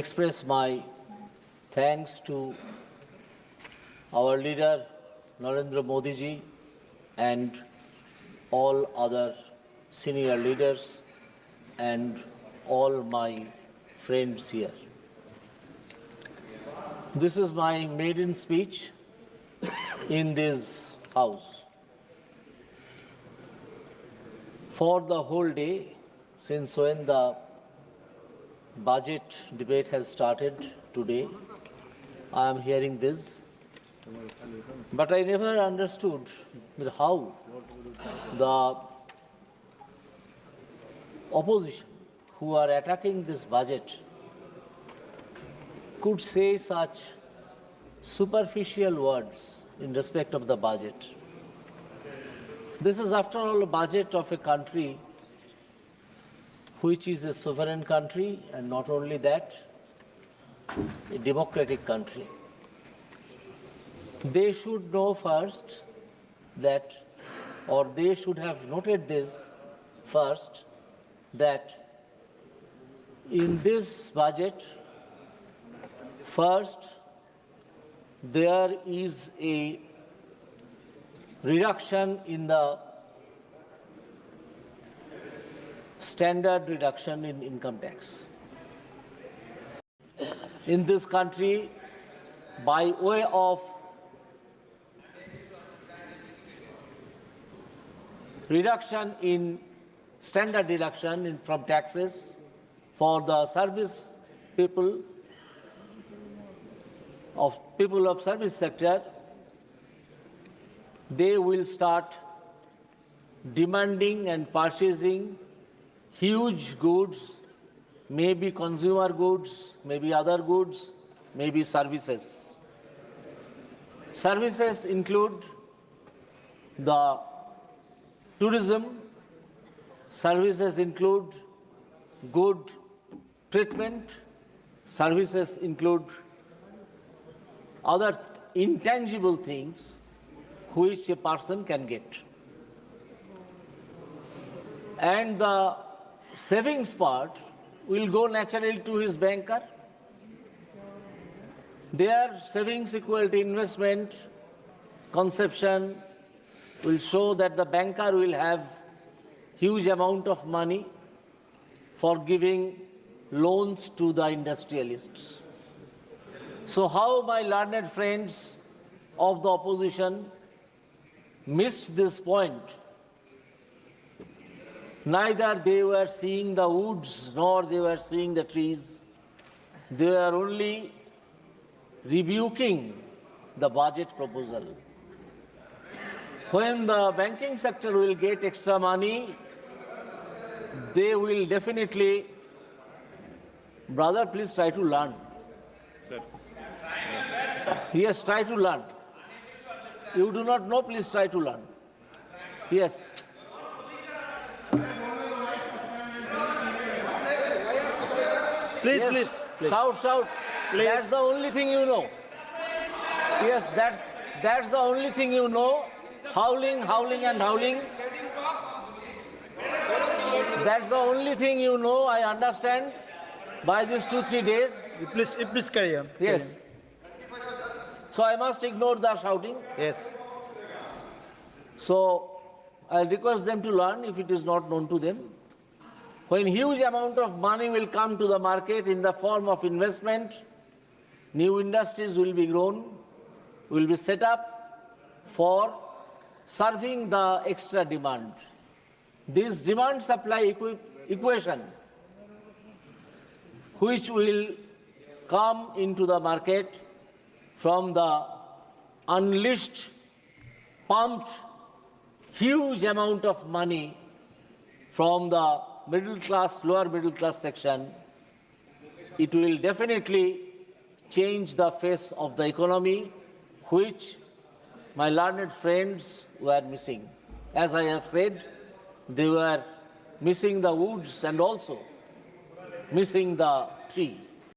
express my thanks to our leader Narendra Modi ji and all other senior leaders and all my friends here. This is my maiden speech in this house. For the whole day, since when the budget debate has started today, I am hearing this. But I never understood how the opposition who are attacking this budget could say such superficial words in respect of the budget. This is, after all, a budget of a country which is a sovereign country, and not only that, a democratic country. They should know first that, or they should have noted this first, that in this budget, first, there is a reduction in the standard reduction in income tax. In this country, by way of reduction in standard deduction in, from taxes for the service people of people of service sector they will start demanding and purchasing huge goods, maybe consumer goods, maybe other goods, maybe services. Services include the tourism, services include good treatment, services include other intangible things which a person can get. And the savings part will go naturally to his banker. Their savings equal to investment conception will show that the banker will have huge amount of money for giving loans to the industrialists. So how my learned friends of the opposition missed this point. Neither they were seeing the woods nor they were seeing the trees. They were only rebuking the budget proposal. When the banking sector will get extra money, they will definitely, brother, please try to learn. Sir. Yes, try to learn. You do not know, please try to learn. Yes. Please, yes. please, please. Shout, shout. Please. That's the only thing you know. Yes, that, that's the only thing you know. Howling, howling, and howling. That's the only thing you know, I understand, by these two, three days. Please, please carry on. Carry Yes. So I must ignore the shouting. Yes. So I request them to learn if it is not known to them. When huge amount of money will come to the market in the form of investment, new industries will be grown, will be set up for serving the extra demand. This demand supply equi- equation, which will come into the market from the unleashed, pumped huge amount of money from the middle class, lower middle class section, it will definitely change the face of the economy, which my learned friends were missing. As I have said, they were missing the woods and also missing the tree.